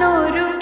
nuru